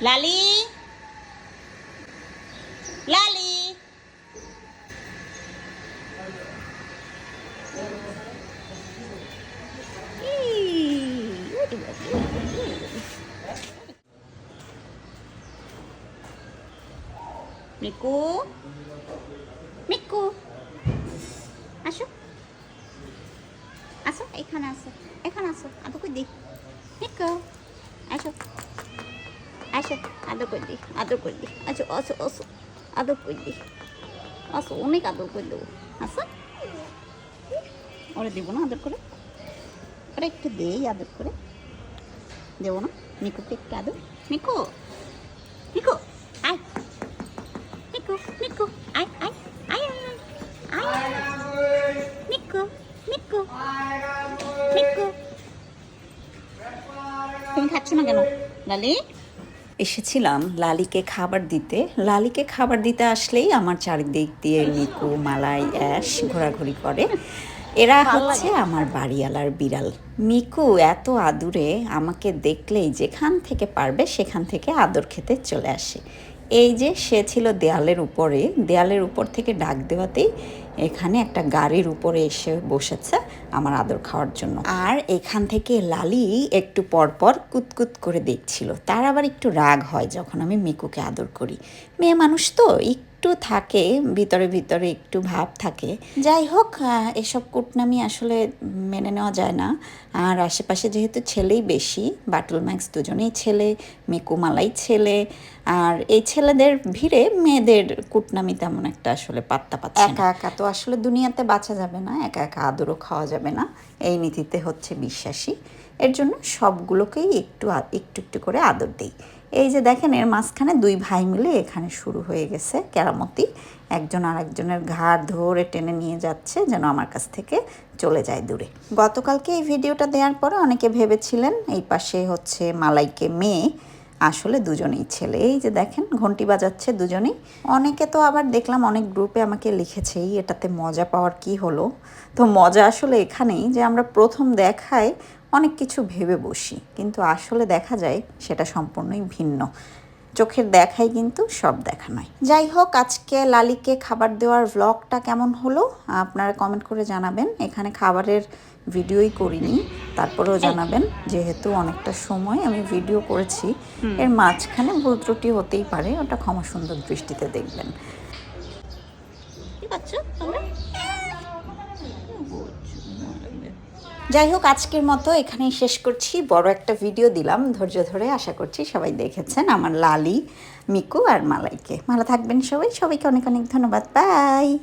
লালি লালি Miku Miku আসো আসো এখানে আসো এখানে আসো আদর করে দিই মিকু আসো আসো, আদর করে দিই, আদর করে দিই। আসো আসো আসো, আদর করে দিই। আসো, অনেক আদর করে দেবো। আসো। ওরা দেবো না আদর করে? ওরা একটু দেই আদর করে। দেবো না? মিকুকে একটু আদর। মিকু মিকু আয়। মিকু মিকু আয় আয় আয় আয় মিকু মিকু মিকু তুমি খাচ্ছ না কেন? লালি? এসেছিলাম লালিকে খাবার দিতে। লালিকে খাবার দিতে আসলেই আমার চারিদিক দিয়ে মিকু মালাই অ্যাশ ঘোরাঘুরি করে। এরা হচ্ছে আমার বাড়িওয়ালার বিড়াল। মিকু এত আদুরে আমাকে দেখলেই যেখান থেকে পারবে সেখান থেকে আদর খেতে চলে আসে। এই যে সে ছিল দেয়ালের উপরে, দেয়ালের উপর থেকে ডাক দেওয়াতেই এখানে একটা গাড়ির উপরে এসে বসেছে আমার আদর খাওয়ার জন্য। আর এখান থেকে লালি একটু পরপর কুতকুত করে দেখছিল। তার আবার একটু রাগ হয় যখন আমি মিকুকে আদর করি। মেয়ে মানুষ তো থাকে, ভিতরে ভিতরে একটু ভাব থাকে। যাই হোক এসব কুটনামি আসলে মেনে নেওয়া যায় না। আর আশেপাশে যেহেতু ছেলেই বেশি, বাটল ম্যাক্স দুজনেই ছেলে মেকুমালাই ছেলে, আর এই ছেলেদের ভিড়ে মেয়েদের কুটনামি তেমন একটা আসলে পাত্তা পাচ্ছে একা একা তো আসলে দুনিয়াতে বাঁচা যাবে না, একা একা আদরও খাওয়া যাবে না। এই নীতিতে হচ্ছে বিশ্বাসী। এর জন্য সবগুলোকেই একটু একটু একটু করে আদর দিই। এই যে দেখেন, এর মাঝখানে দুই ভাই মিলে এখানে শুরু হয়ে গেছে কেরামতি। একজন আর একজনের ঘাড় ধরে টেনে নিয়ে যাচ্ছে যেন আমার কাছ থেকে চলে যায় দূরে। গতকালকে এই ভিডিওটা দেওয়ার পরে অনেকে ভেবেছিলেন এই পাশে হচ্ছে মালাইকে মেয়ে আসলে দুজনেই ছেলে। এই যে দেখেন, ঘন্টি বাজাচ্ছে দুজনেই। অনেকে তো আবার দেখলাম অনেক গ্রুপে আমাকে লিখেছেই এটাতে মজা পাওয়ার কি হলো? তো মজা আসলে এখানেই যে আমরা প্রথম দেখায় অনেক কিছু ভেবে বসি। কিন্তু আসলে দেখা যায় সেটা সম্পূর্ণই ভিন্ন। চোখের দেখাই কিন্তু সব দেখা নয়। যাই হোক আজকে লালিকে খাবার দেওয়ার ভ্লগটা কেমন হলো আপনারা কমেন্ট করে জানাবেন। এখানে খাবারের ভিডিওই করিনি তারপরেও জানাবেন। যেহেতু অনেকটা সময় আমি ভিডিও করেছি এর মাঝখানে ভুল ত্রুটি হতেই পারে ওটা ক্ষমা সুন্দর দৃষ্টিতে দেখবেন। কি করছ তোমরা? যাই হোক আজকের মতো এখানেই শেষ করছি। বড় একটা ভিডিও দিলাম, ধৈর্য ধরে আশা করছি সবাই দেখেছেন আমার লালি, মিকু আর মালাইকে। ভালো থাকবেন সবাই, সবাইকে অনেক অনেক ধন্যবাদ। বাই!